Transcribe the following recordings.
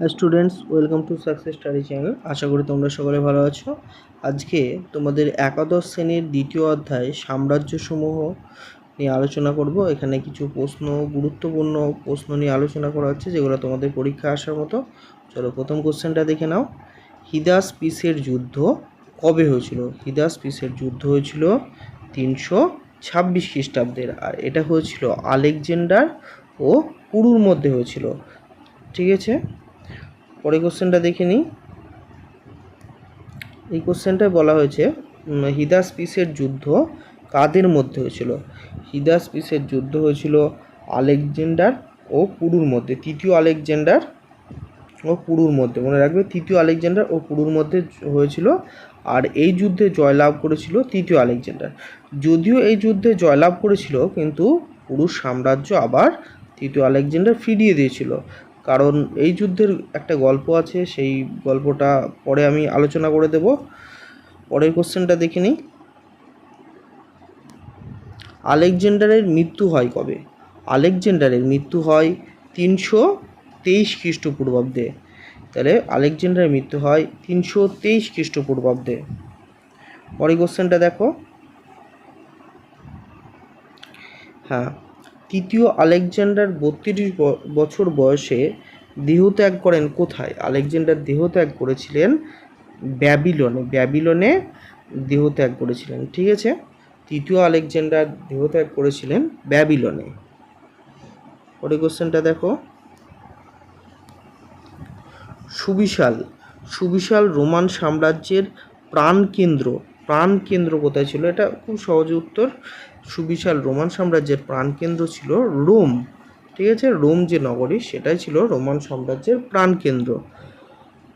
Students welcome to success study channel আশা করি তোমরা সকলে ভালো আছো। আজকে তোমাদের একাদশ শ্রেণির দ্বিতীয় অধ্যায় সাম্রাজ্যসমূহ নিয়ে আলোচনা করব। এখানে কিছু প্রশ্ন, গুরুত্বপূর্ণ প্রশ্ন নিয়ে আলোচনা করা হচ্ছে, যেগুলো তোমাদের পরীক্ষা আসার মতো। চলো প্রথম কোশ্চেনটা দেখে নাও। হিদাস পিসের যুদ্ধ কবে হয়েছিল? হিদাস পিসের যুদ্ধ হয়েছিল তিনশো ছাব্বিশ খ্রিস্টাব্দের, আর এটা হয়েছিল আলেকজেন্ডার ও পুরুর মধ্যে হয়েছিল। ঠিক আছে? পরের কোশ্চেনটা দেখে নিই। এই কোশ্চেনটায় বলা হয়েছে হিদাস পিসের যুদ্ধ কাদের মধ্যে হয়েছিল? হিদাস পিসের যুদ্ধ হয়েছিল আলেকজেন্ডার ও পুরুর মধ্যে। তৃতীয় আলেকজেন্ডার ও পুরুর মধ্যে, মনে রাখবে, তৃতীয় আলেকজেন্ডার ও পুরুর মধ্যে হয়েছিল আর এই যুদ্ধে জয়লাভ করেছিল তৃতীয় আলেকজেন্ডার। যদিও এই যুদ্ধে জয়লাভ করেছিল, কিন্তু পুরুষ সাম্রাজ্য আবার তৃতীয় আলেকজেন্ডার ফিরিয়ে দিয়েছিল। কারণ এই যুদ্ধের একটা গল্প আছে, সেই গল্পটা পরে আমি আলোচনা করে দেব। পরের কোশ্চেনটা দেখে নিই। আলেকজান্ডারের মৃত্যু হয় কবে? আলেকজান্ডারের মৃত্যু হয় তিনশো তেইশ খ্রিস্টপূর্বাব্দে। তাহলে আলেকজান্ডারের মৃত্যু হয় তিনশো তেইশ খ্রিস্টপূর্বাব্দে। পরের কোশ্চেনটা দেখো। হ্যাঁ তৃতীয় আলেকজান্ডার বত্রিশ বছর বয়সে দেহত্যাগ করেন কোথায়? আলেকজান্ডার দেহত্যাগ করেছিলেন ব্যাবিলনে। ব্যাবিলনে দেহত্যাগ করেছিলেন, ঠিক আছে? তৃতীয় আলেকজান্ডার দেহত্যাগ করেছিলেন ব্যাবিলনে। পরের কোশ্চেনটা দেখো। সুবিশাল। সুবিশাল রোমান সাম্রাজ্যের প্রাণকেন্দ্র। প্রাণকেন্দ্র কোথায় ছিল? এটা খুব সহজ উত্তর। সুবিশাল রোমান সাম্রাজ্যের প্রাণকেন্দ্র ছিল রোম। ঠিক আছে? রোম যে নগরী, সেটাই ছিল রোমান সাম্রাজ্যের প্রাণকেন্দ্র।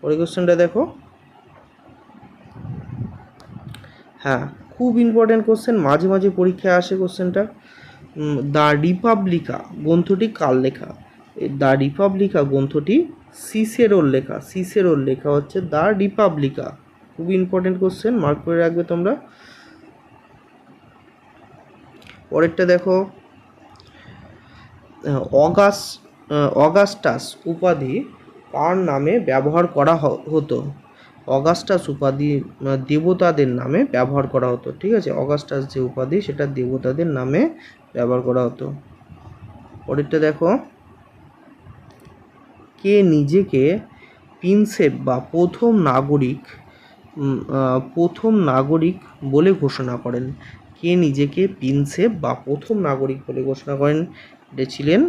পরের কোশ্চেনটা দেখো। হ্যাঁ খুব ইম্পর্টেন্ট কোশ্চেন মাঝে মাঝে পরীক্ষায় আসে কোশ্চেনটা দ্য রিপাবলিকা গ্রন্থটি কার লেখা? দ্য রিপাবলিকা গ্রন্থটি সিসেরোর লেখা। সিসেরোর লেখা হচ্ছে দ্য রিপাবলিকা খুব ইম্পর্টেন্ট কোশ্চেন মার্ক করে রাখবে তোমরা। পরেরটা দেখো। অগাস, অগাস্টাস উপাধি কার নামে ব্যবহার করা হতো? অগাস্টাস উপাধি, দেবতাদের নামে ব্যবহার করা হতো, ঠিক আছে? অগাস্টাস যে উপাধি, সেটা দেবতাদের নামে ব্যবহার করা হতো। পরেরটা দেখো। কে নিজেকে প্রিন্সেপ বা প্রথম নাগরিক প্রথম নাগরিক বলে ঘোষণা করেন? কে নিজেকে প্রিন্সেপ বা প্রথম নাগরিক বলে ঘোষণা করেন? এটা ছিলেন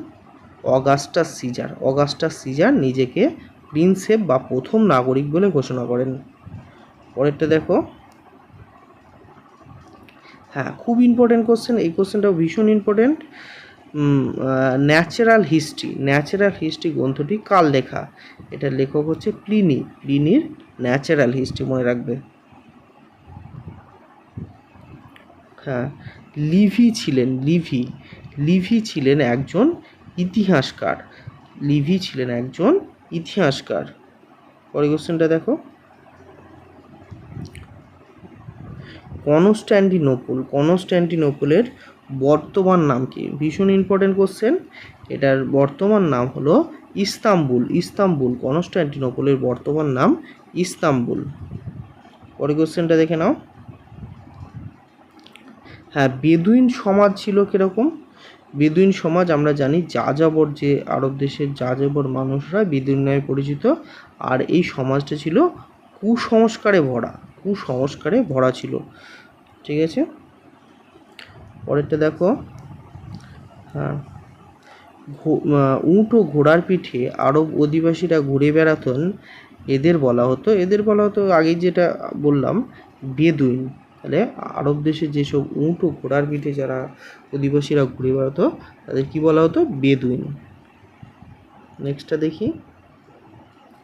অগাস্টাস সিজার। অগাস্টাস সিজার নিজেকে প্রিন্সেপ বা প্রথম নাগরিক বলে ঘোষণা করেন। পরেরটা দেখো। হ্যাঁ খুব ইম্পর্টেন্ট কোশ্চেন এই কোশ্চেনটাও ভীষণ important natural history natural history গ্রন্থটি কার লেখা? এটার লেখক হচ্ছে প্লিনি। প্লিনির ন্যাচারাল হিস্ট্রি মনে রাখবে। হ্যাঁ লিভি ছিলেন, লিভি। লিভি ছিলেন একজন ইতিহাসকার। লিভি ছিলেন একজন ইতিহাসকার। পরের কোশ্চেনটা দেখো। কনস্ট্যান্টিনোপল কনস্ট্যান্টিনোপলের বর্তমান নাম কি? ভীষণ ইম্পর্টেন্ট কোশ্চেন এটার বর্তমান নাম হলো ইস্তাম্বুল। ইস্তাম্বুল কনস্ট্যান্টিনোপলের বর্তমান নাম ইস্তাম্বুল। পরের কোশ্চেনটা দেখে নাও। হ্যাঁ বেদুইন সমাজ ছিল কীরকম? বেদুইন সমাজ আমরা জানি যাযাবর যে আরব দেশের যাযাবর মানুষরা বেদুইন নামে পরিচিত। আর এই সমাজটা ছিল কুসংস্কারে ভরা কুসংস্কারে ভরা ছিল। ঠিক আছে? পরেরটা দেখো। হ্যাঁ। আহ, ও ঘোড়ার পিঠে আরব অধিবাসীরা ঘুরে বেড়াতেন। এদের বলা হতো এদের বলা হতো আগে যেটা বললাম বেদুইন। তাহলে আরব দেশে যেসব উট ও ঘোড়ার পিঠে যারা অধিবাসীরা ঘুরে বেড়াতো, তাদের কি বলা হতো? বেদুইন। নেক্সটটা দেখি।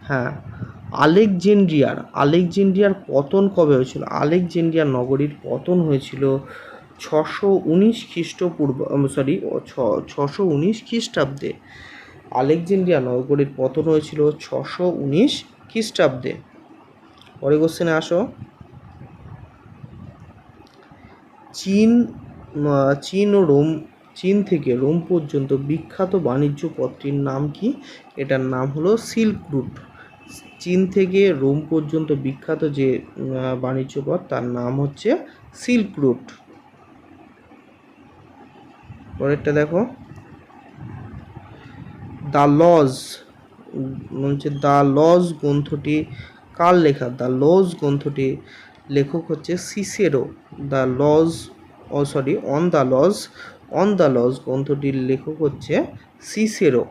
হ্যাঁ আলেকজেন্ড্রিয়ার আলেকজেন্ড্রিয়ার পতন কবে হয়েছিল? আলেকজেন্ড্রিয়ার নগরীর পতন হয়েছিল ছশো উনিশ খ্রিস্টপূর্ব সরি ছশো উনিশ খ্রিস্টাব্দে। আলেকজেন্ড্রিয়া নগরীর পতন হয়েছিল ছশো উনিশ খ্রিস্টাব্দে। পরে কোশ্চেনে আসো। চীন চীন ও রোম, চীন থেকে রোম পর্যন্ত বিখ্যাত বাণিজ্য পথটির নাম কি? এটার নাম হলো সিল্ক রুট। চীন থেকে রোম পর্যন্ত বিখ্যাত যে বাণিজ্য পথ, তার নাম হচ্ছে সিল্ক রুট। পরেরটা দেখো। দ্য লজ হচ্ছে দ্য লজ গ্রন্থটি, কার লেখা? দ্য লজ গ্রন্থটি লেখক হচ্ছে Cicero. The laws oh sorry on the laws on the laws গ্রন্থটির লেখক হচ্ছে সিসেরো।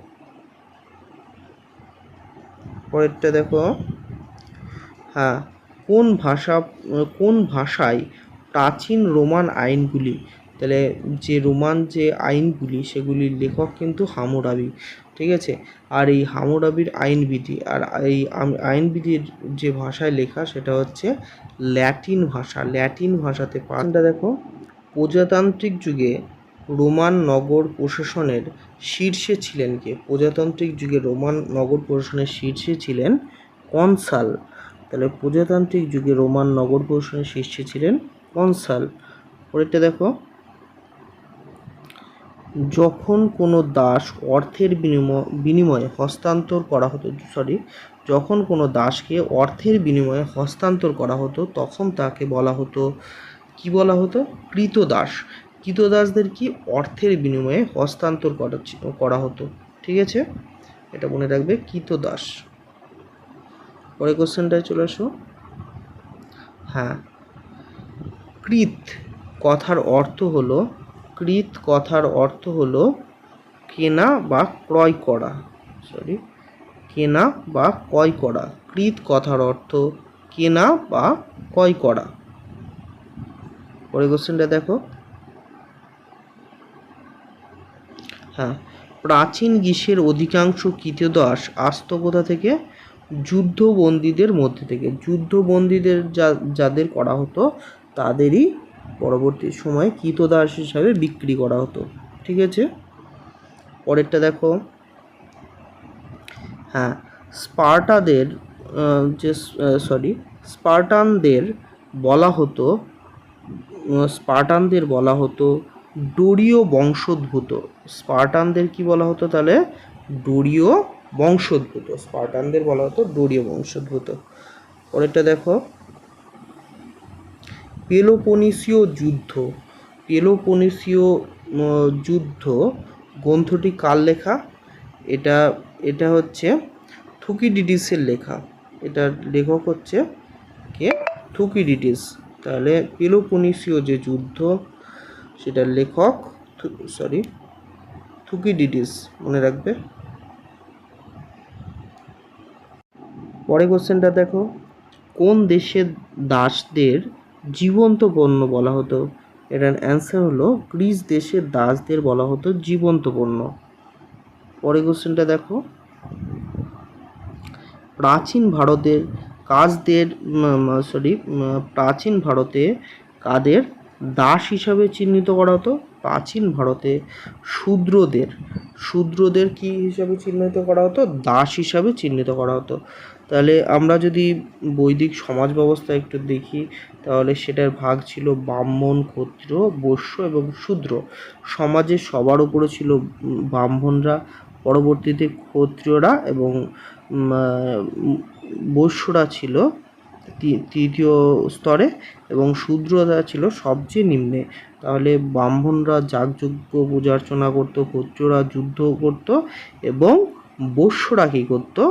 পরেরটা দেখো। হ্যাঁ কোন ভাষা, কোন ভাষায় প্রাচীন রোমান আইনগুলি তাহলে যে রোমান যে আইনগুলি সেগুলির লেখক কিন্তু হামুরাবি, ঠিক আছে? আর এই হামুরাবির আইনবিধি, আর এই আইনবিধির যে ভাষায় লেখা, সেটা হচ্ছে ল্যাটিন ভাষা। ল্যাটিন ভাষাতে পাঁচটা দেখো, প্রজাতান্ত্রিক যুগে রোমান নগর প্রশাসনের শীর্ষে ছিলেন কে? প্রজাতান্ত্রিক যুগে রোমান নগর প্রশাসনের শীর্ষে ছিলেন কনসাল। তাহলে প্রজাতান্ত্রিক যুগে রোমান নগর প্রশাসনের শীর্ষে ছিলেন কনসাল। পরেরটা দেখো যখন কোনো দাস অর্থের বিনিময়, বিনিময়ে হস্তান্তর করা হতো সরি যখন কোনো দাসকে অর্থের বিনিময়ে হস্তান্তর করা হতো, তখন তাকে বলা হতো, কি বলা হতো? কৃতদাস কৃতদাসদের কি? অর্থের বিনিময়ে হস্তান্তর করা করা হতো। ঠিক আছে? এটা মনে রাখবে কৃতদাস পরে কোশ্চেনটায় চলে আসো। হ্যাঁ। কৃত কথার অর্থ হলো কৃত কথার অর্থ হলো কেনা বা ক্রয় করা। সরি কেনা বা ক্রয় করা। কৃত কথার অর্থ কেনা বা ক্রয় করা। পরের কোশ্চেনটা দেখো। হ্যাঁ প্রাচীন গ্রীষ্মের অধিকাংশ কৃতদাস আসত কোথা থেকে যুদ্ধবন্দীদের মধ্যে থেকে, যুদ্ধবন্দীদের যা, যাদের করা হতো, তাদেরই পরবর্তী সময়ে কৃতদাস হিসাবে বিক্রি করা হতো, ঠিক আছে? পরেরটা দেখো। হ্যাঁ স্পার্টাদের যে সরি স্পার্টানদের বলা হতো স্পার্টানদের বলা হতো ডোরীয় বংশোদ্ভূত। স্পার্টানদের কি বলা হতো তাহলে? ডোরীয় বংশোদ্ভূত। স্পার্টানদের বলা হতো ডোরীয় বংশোদ্ভূত। পরেরটা দেখো। পেলোপনিসীয় যুদ্ধ। পেলোপনিসীয় যুদ্ধ গ্রন্থটি কার লেখা? এটা এটা হচ্ছে থুকিডিডিসের লেখা। এটার লেখক হচ্ছে কে? থুকিডিডিস। তাহলে পেলোপনিসীয় যে যুদ্ধ, সেটার লেখক সরি থুকিডিডিস। মনে রাখবে? পরে কোশ্চেনটা দেখো। কোন দেশের দাসদের জীবন্ত পণ্য বলা হতো। এটার অ্যান্সার হলো, গ্রিস দেশের দাসদের বলা হতো জীবন্ত পণ্য পরে কোশ্চেনটা দেখো। প্রাচীন ভারতের কাজদের সরি প্রাচীন ভারতে কাদের দাস হিসাবে চিহ্নিত করা হতো? প্রাচীন ভারতে শূদ্রদের শূদ্রদের কি হিসাবে চিহ্নিত করা হতো? দাস হিসাবে চিহ্নিত করা হতো। তাহলে আমরা যদি বৈদিক সমাজ ব্যবস্থা একটু দেখি, তাহলে সেটার ভাগ ছিল ব্রাহ্মণ ক্ষত্র বৈশ্য এবং শূদ্র। সমাজে সবার উপরে ছিল ব্রাহ্মণরা, পরবর্তীতে ক্ষত্রিয়রা এবং বৈশ্যরা ছিল তৃতীয় স্তরে এবং শূদ্ররা ছিল সবচেয়ে নিম্নে। তাহলে ব্রাহ্মণরা যাগযজ্ঞ পূজা অর্চনা করতো, ক্ষত্রিয়রা যুদ্ধ করত এবং বৈশ্যরা কী করতো?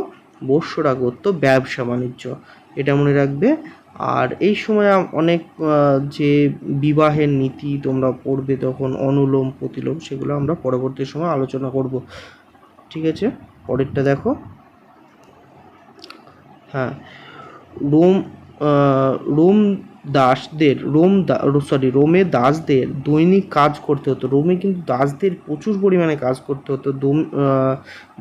বৈশ্যরা করত ব্যবসা বাণিজ্য। এটা মনে রাখবে। আর এই সময় অনেক যে বিবাহের নীতি তোমরা পড়বে তখন, অনুলোম, প্রতিলোম, সেগুলো আমরা পরবর্তী সময় আলোচনা করব। ঠিক আছে? পরেরটা দেখো। হ্যাঁ। রোম রোম দাসদের রোম দা সরি রোমে দাসদের দৈনিক কাজ করতে হতো। রোমে কিন্তু দাসদের প্রচুর পরিমাণে কাজ করতে হতো।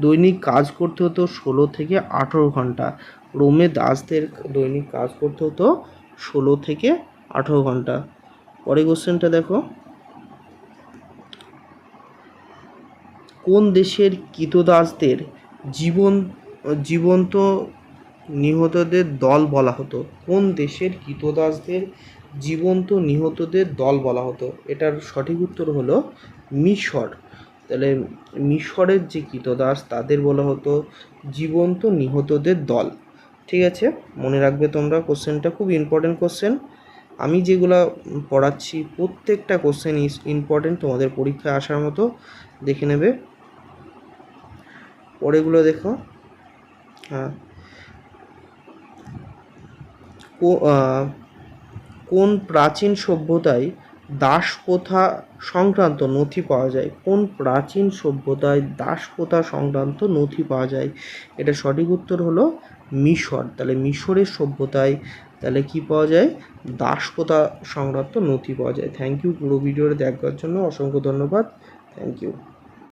দৈনিক কাজ করতে হতো ষোলো থেকে আঠেরো ঘণ্টা। রোমে দাসদের দৈনিক কাজ করতে হতো ষোলো থেকে আঠেরো ঘণ্টা। পরে কোশ্চেনটা দেখো। কোন দেশের কৃতদাসদের জীবন, জীবন্ত নিহতদের দল বলা হতো। কোন দেশের কৃতদাসদের জীবন্ত নিহতদের দল বলা হতো? এটার সঠিক উত্তর হলো মিশর। তাহলে মিশরের যে কৃতদাস তাদের বলা হতো জীবন্ত নিহতদের দল। ঠিক আছে? মনে রাখবে তোমরা কোশ্চেনটা, খুব ইম্পর্টেন্ট কোশ্চেন। আমি যেগুলো পড়াচ্ছি, প্রত্যেকটা কোশ্চেন ইজ ইম্পর্টেন্ট তোমাদের পরীক্ষায় আসার মতো। দেখে নেবে। পরেগুলো দেখো। হ্যাঁ। কোন প্রাচীন সভ্যতায় দাস প্রথা সংক্রান্ত নথি পাওয়া যায়? কোন প্রাচীন সভ্যতায় দাস প্রথা সংক্রান্ত নথি পাওয়া যায়? এটা সঠিক উত্তর হলো মিশর। তাহলে মিশরের সভ্যতায় তাহলে কি পাওয়া যায়? দাস প্রথা সংক্রান্ত নথি পাওয়া যায়। থ্যাংক ইউ পুরো ভিডিওটা দেখার জন্য অসংখ্য ধন্যবাদ। Thank you